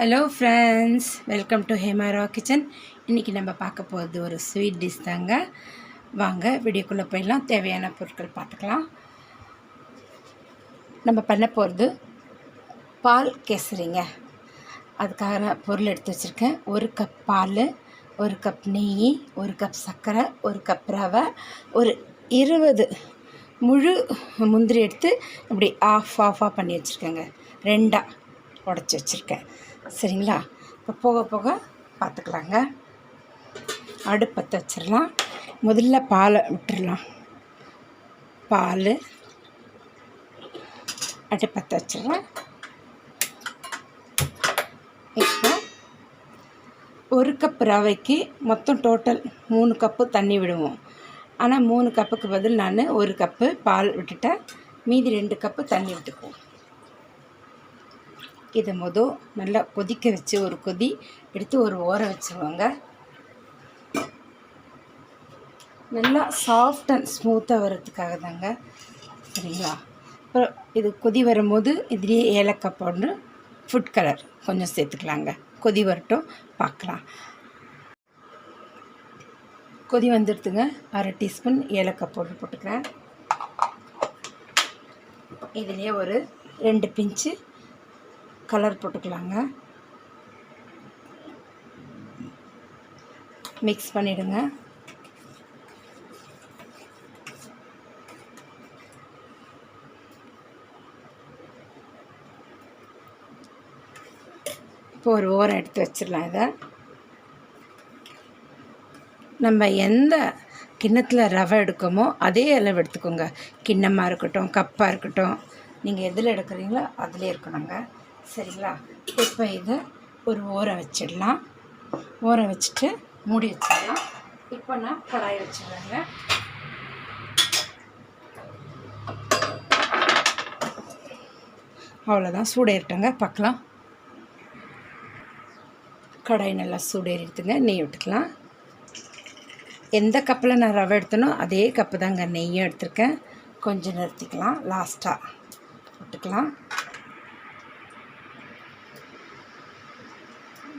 Hello friends welcome to Hemara kitchen இன்றைக்கி நம்ம பார்க்க போகிறது ஒரு ஸ்வீட் டிஷ் தாங்க. வாங்க வீடியோக்குள்ளே போயிடலாம். தேவையான பொருட்கள் பார்த்துக்கலாம். நம்ம பண்ண போகிறது பால் கேசரிங்க. அதுக்காக பொருள் எடுத்து வச்சுருக்கேன். ஒரு கப் பால் ஒரு கப் நெய் ஒரு கப் சர்க்கரை ஒரு கப் ரவை ஒரு இருபது முழு முந்திரி எடுத்து இப்படி ஆஃப் ஆஃபாக பண்ணி வச்சுருக்கேங்க. ரெண்டாக உடச்சி வச்சுருக்கேன். சரிங்களா? இப்போ போக போக பார்த்துக்கலாங்க. அடுப்பத்தை வச்சிடலாம். முதல்ல பாலை விட்டுடலாம். பால் அடுப்பத்தை வச்சிடலாம். இப்போ ஒரு கப் ரவைக்கு மொத்தம் டோட்டல் மூணு கப்பு தண்ணி விடுவோம். ஆனால் மூணு கப்புக்கு பதில் நான் ஒரு கப்பு பால் விட்டுட்டேன். மீதி ரெண்டு கப்பு தண்ணி விட்டுக்குவோம். இதை மொதல் நல்லா கொதிக்க வச்சு ஒரு கொதி எடுத்து ஒரு ஓர வச்சுருவாங்க. நல்லா சாஃப்ட் அண்ட் ஸ்மூத்தாக வர்றதுக்காக தாங்க. சரிங்களா? அப்புறம் இது கொதி வரும்போது இதுலேயே ஏலக்காய் போட்டு ஃபுட் கலர் கொஞ்சம் சேர்த்துக்கலாங்க. கொதி வரட்டும் பார்க்கலாம். கொதி வந்துடுதுங்க. அரை டீஸ்பூன் ஏலக்காய் பவுடர் போட்டுக்கிறேன். இதுலேயே ஒரு ரெண்டு பிஞ்சு கலர் போட்டுக்கலாங்க. மிக்ஸ் பண்ணிவிடுங்க இப்போ ஒரு ஓரம் எடுத்து வச்சிடலாம் இதை. நம்ம எந்த கிண்ணத்தில் ரவை எடுக்கோமோ அதே அளவு எடுத்துக்கோங்க. கிண்ணமாக இருக்கட்டும் கப்பாக இருக்கட்டும். நீங்கள் எதில் எடுக்கிறீங்களோ அதிலே இருக்கணுங்க. சரிங்களா? இப்போ இதை ஒரு ஊற வச்சிடலாம். ஊற வச்சுட்டு மூடி வச்சிடலாம். இப்போ நான் கடாய் வச்சிடுறேங்க. அவ்வளோதான். சூடேறிட்டங்க. பார்க்கலாம். கடாய் நல்லா சூடேறிடுதுங்க. நெய் விட்டுக்கலாம். எந்த கப்பில் நான் ரவை எடுத்தனோ அதே கப்பு தாங்க நெய்யும் எடுத்திருக்கேன். கொஞ்சம் நிறுத்திக்கலாம். லாஸ்ட்டாக விட்டுக்கலாம்.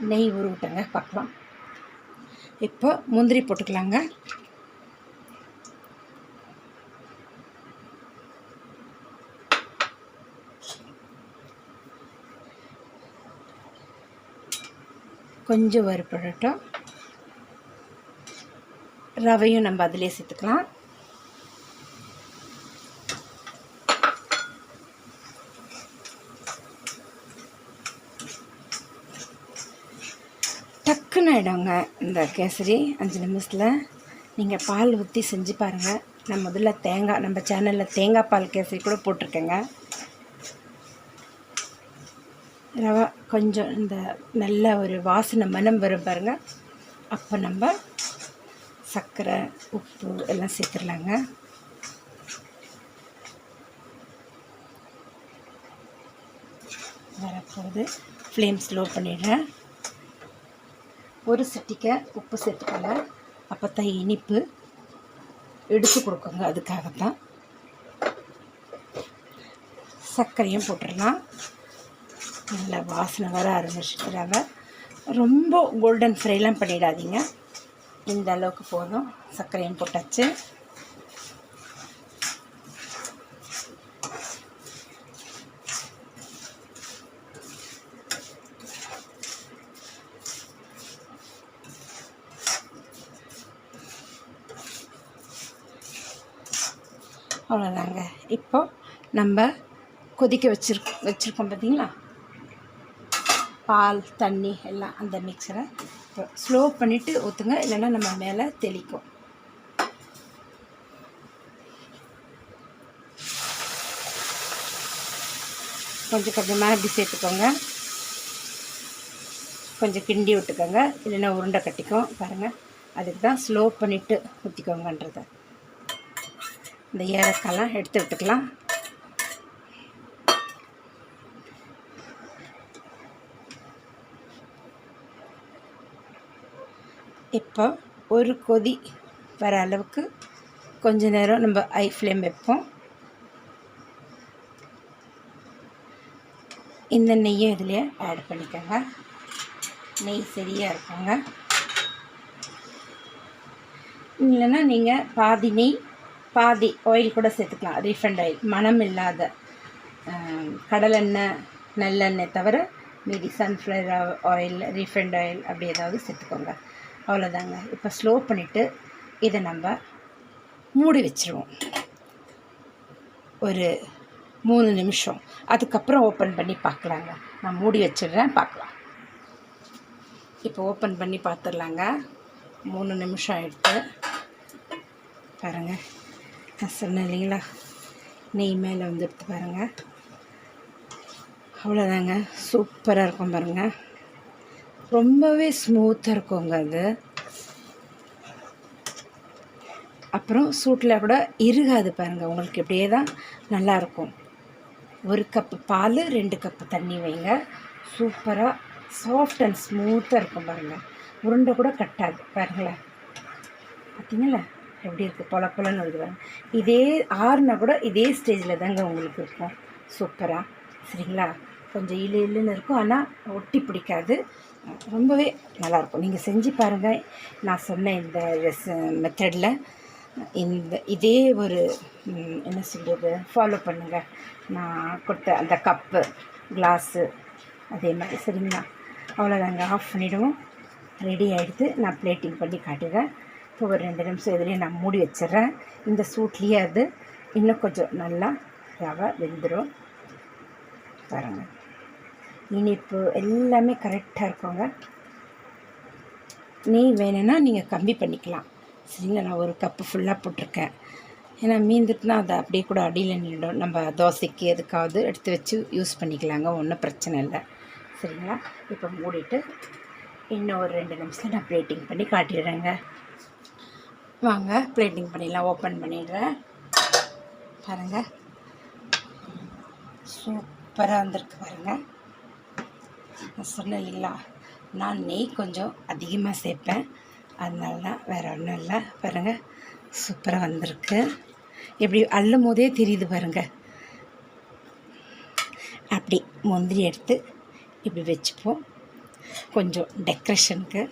நெய் உருவிட்டங்க பார்க்கலாம். இப்போ முந்திரி போட்டுக்கலாங்க. கொஞ்சம் வறுப்படட்டும். ரவையும் நம்ம அதிலே சேர்த்துக்கலாம். டக்குன்னு ஆகிடுங்க இந்த கேசரி அஞ்சு நிமிஷத்தில் நீங்கள் பால் ஊற்றி செஞ்சு பாருங்கள் நான் முதல்ல தேங்காய் நம்ம சேனலில் தேங்காய் பால் கேசரி கூட போட்டிருக்கேங்க. ரவா கொஞ்சம் இந்த நல்ல ஒரு வாசனை மனம் வரும் பாருங்கள் அப்போ நம்ம சர்க்கரை உப்பு எல்லாம் சேர்த்துடலாங்க. வரப்போகுது. ஃப்ளேம் ஸ்லோ பண்ணிடுறேன். ஒரு சட்டிக்கை உப்பு சேர்த்துக்கோங்க. அப்போ தான் இனிப்பு எடுத்து கொடுக்குங்க. அதுக்காகத்தான் சர்க்கரையும் போட்டுடலாம். நல்லா வாசனை வர ஆரம்பிச்சுக்கிறாங்க ரொம்ப கோல்டன் ஃப்ரைலாம் பண்ணிடாதீங்க. இந்த அளவுக்கு போதும். சர்க்கரையும் போட்டாச்சு. அவ்வளோதாங்க இப்போது நம்ம கொதிக்க வச்சிரு வச்சுருக்கோம் பார்த்தீங்களா பால் தண்ணி எல்லாம் அந்த மிக்சரை இப்போ ஸ்லோ பண்ணிவிட்டு ஊற்றுங்க இல்லைன்னா நம்ம மேலே தெளிக்கும். கொஞ்சம் கொஞ்சமாக இப்படி சேர்த்துக்கோங்க. கொஞ்சம் கிண்டி விட்டுக்கோங்க. இல்லைன்னா உருண்டை கட்டிக்கும். பாருங்கள் அதுக்கு தான் ஸ்லோ பண்ணிவிட்டு ஊற்றிக்கோங்கன்றதை இந்த ஏலக்காயெலாம் எடுத்து விட்டுக்கலாம். இப்போ ஒரு கொதி வர அளவுக்கு கொஞ்ச நேரம் நம்ம ஐ ஃப்ளேம் வைப்போம். இந்த நெய்யை இதுலேயே ஆட் பண்ணிக்கோங்க. நெய் சரியாக இருக்குங்க. இல்லைன்னா நீங்கள் பாதி நெய் பாதி ஆயில் கூட சேர்த்துக்கலாம். ரீஃபண்ட் ஆயில் மனம் இல்லாத கடலெண்ணெய் நல்லெண்ணெய் தவிர மீதி சன்ஃப்ளவர் ஆயில் ரீஃபண்ட் ஆயில் அப்படி ஏதாவது சேர்த்துக்கோங்க. அவ்வளோதாங்க இப்போ ஸ்லோ பண்ணிவிட்டு இதை நம்ம மூடி வச்சுருவோம். ஒரு மூணு நிமிஷம். அதுக்கப்புறம் ஓப்பன் பண்ணி பார்க்கலாங்க. நான் மூடி வச்சிடுறேன் பார்க்கலாம். இப்போ ஓப்பன் பண்ணி பார்த்துடலாங்க. மூணு நிமிஷம் ஆயிடுத்து பாருங்கள் நான் சொன்னேன் இல்லைங்களா? நெய் மேலே வந்துடுத்து பாருங்கள் அவ்வளோதாங்க. சூப்பராக இருக்கும் பாருங்கள் ரொம்பவே ஸ்மூத்தாக இருக்குங்க அது. அப்புறம் சூட்டில் கூட இருகாது பாருங்கள் உங்களுக்கு இப்படியே தான் நல்லாயிருக்கும். ஒரு கப்பு பால் ரெண்டு கப்பு தண்ணி வைங்க. சூப்பராக சாஃப்ட் அண்ட் ஸ்மூத்தாக இருக்கும் பாருங்கள் உருண்டை கூட கட்டாது. பாருங்களேன். பார்த்தீங்களா? எப்படி இருக்குது பொல பொலன்னு வருது இதே ஆறுனா கூட இதே ஸ்டேஜில் தாங்க உங்களுக்கு இருக்கும். சூப்பராக சரிங்களா? கொஞ்சம் இழு இழுன்னு இருக்கும். ஆனால் ஒட்டி பிடிக்காது. ரொம்பவே நல்லாயிருக்கும். நீங்கள் செஞ்சு பாருங்கள் நான் சொன்ன இந்த ரெஸ் மெத்தடில் இந்த இதே ஒரு என்ன சொல்கிறது ஃபாலோ பண்ணுங்கள் நான் கொடுத்த அந்த கப்பு கிளாஸு அதே மாதிரி. சரிங்களா? அவ்வளோதாங்க ஆஃப் பண்ணிவிடுவோம் ரெடி ஆகிடுது நான் பிளேட்டிங் பண்ணி காட்டுவேன் இப்போ ஒரு ரெண்டு நிமிஷம் இதுலேயே நான் மூடி வச்சிடுறேன். இந்த சூட்லேயே அது இன்னும் கொஞ்சம் நல்லா ரவை வெந்துடும் பாருங்கள் இனிப்பு எல்லாமே கரெக்டாக இருக்குங்க. நெய் வேணும்னா நீங்கள் கம்மி பண்ணிக்கலாம். சரிங்களா? நான் ஒரு கப்பு ஃபுல்லாக போட்டிருக்கேன். ஏன்னா மீந்துட்டுனா அதை அப்படியே கூட அடியில் நின்றுடும் நம்ம தோசைக்கு எதுக்காவது எடுத்து வச்சு யூஸ் பண்ணிக்கலாங்க. ஒன்றும் பிரச்சனை இல்லை. சரிங்களா? இப்போ மூடிட்டு இன்னும் ஒரு ரெண்டு நிமிஷத்தில் நான் ப்ளேட்டிங் பண்ணி காட்டிடுறேங்க. வாங்க பிளேட்டிங் பண்ணிடலாம் ஓப்பன் பண்ணிடுறேன். பாருங்கள் சூப்பராக வந்திருக்கு பாருங்கள் நான் சொன்னேன் இல்லைங்களா நான் நெய் கொஞ்சம் அதிகமாக சேர்ப்பேன். அதனால தான் வேறு ஒன்றும் இல்லை. பாருங்கள் சூப்பராக வந்திருக்கு. எப்படி அள்ளும் போதே தெரியுது பாருங்கள் அப்படி முந்திரி எடுத்து இப்படி வச்சுப்போம். கொஞ்சம் டெக்கரேஷனுக்கு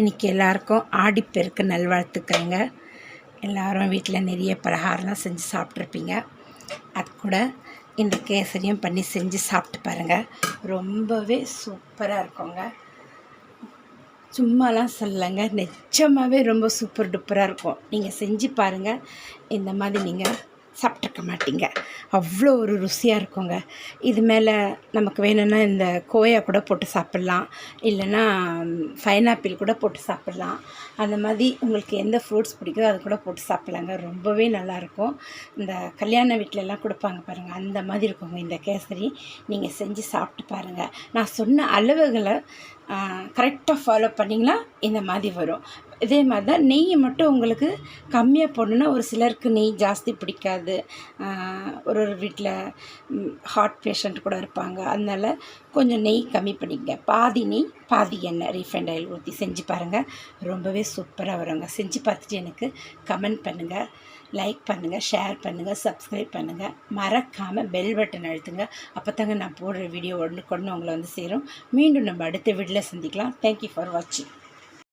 இன்றைக்கி எல்லாருக்கும் ஆடிப்பெருக்கு நல்வாழ்த்துக்கள்ங்க. எல்லோரும் வீட்டில் நிறைய பலகாரம்லாம் செஞ்சு சாப்பிட்ருப்பீங்க. அது கூட இந்த கேசரியும் பண்ணி செஞ்சு சாப்பிட்டு பாருங்கள் ரொம்பவே சூப்பராக இருக்குங்க. சும்மாலாம் சொல்லலைங்க. நிச்சயமாகவே ரொம்ப சூப்பர் டூப்பராக இருக்கும். நீங்கள் செஞ்சு பாருங்கள் இந்த மாதிரி நீங்கள் சாப்பிட்ருக்க மாட்டீங்க. அவ்வளோ ஒரு ருசியாக இருக்குங்க. இது மேலே நமக்கு வேணும்னா இந்த கோயா கூட போட்டு சாப்பிட்லாம். இல்லைன்னா பைனாப்பிள் கூட போட்டு சாப்பிட்லாம். அந்த மாதிரி உங்களுக்கு எந்த ஃப்ரூட்ஸ் பிடிக்குதோ அது கூட போட்டு சாப்பிட்லாங்க. ரொம்பவே நல்லாயிருக்கும். இந்த கல்யாண வீட்டிலலாம் கொடுப்பாங்க பாருங்கள் அந்த மாதிரி இருக்குங்க இந்த கேசரி. நீங்கள் செஞ்சு சாப்பிட்டு பாருங்கள் நான் சொன்ன அளவுகளை கரெக்டாக ஃபாலோ பண்ணிங்கன்னா இந்த மாதிரி வரும். இதே மாதிரி தான் நெய் மட்டும் உங்களுக்கு கம்மியாக போடணுன்னா ஒரு சிலருக்கு நெய் ஜாஸ்தி பிடிக்காது. ஒரு ஒரு வீட்டில் ஹார்ட் பேஷண்ட் கூட இருப்பாங்க. அதனால கொஞ்சம் நெய் கம்மி பண்ணிக்கங்க. பாதி நெய் பாதி எண்ணெய் ரீஃபைண்ட் ஆயில் ஊற்றி செஞ்சு பாருங்கள் ரொம்பவே சூப்பராக வருங்க. செஞ்சு பார்த்துட்டு எனக்கு கமெண்ட் பண்ணுங்கள் லைக் பண்ணுங்கள் ஷேர் பண்ணுங்கள் சப்ஸ்கிரைப் பண்ணுங்கள் மறக்காமல் பெல் பட்டன் அழுத்துங்க. அப்போ தாங்க நான் போடுற வீடியோ ஒன்று கொண்டு உங்களை வந்து சேரும். மீண்டும் நம்ம அடுத்த வீடியோவில் சந்திக்கலாம். தேங்க்யூ ஃபார் வாட்சிங்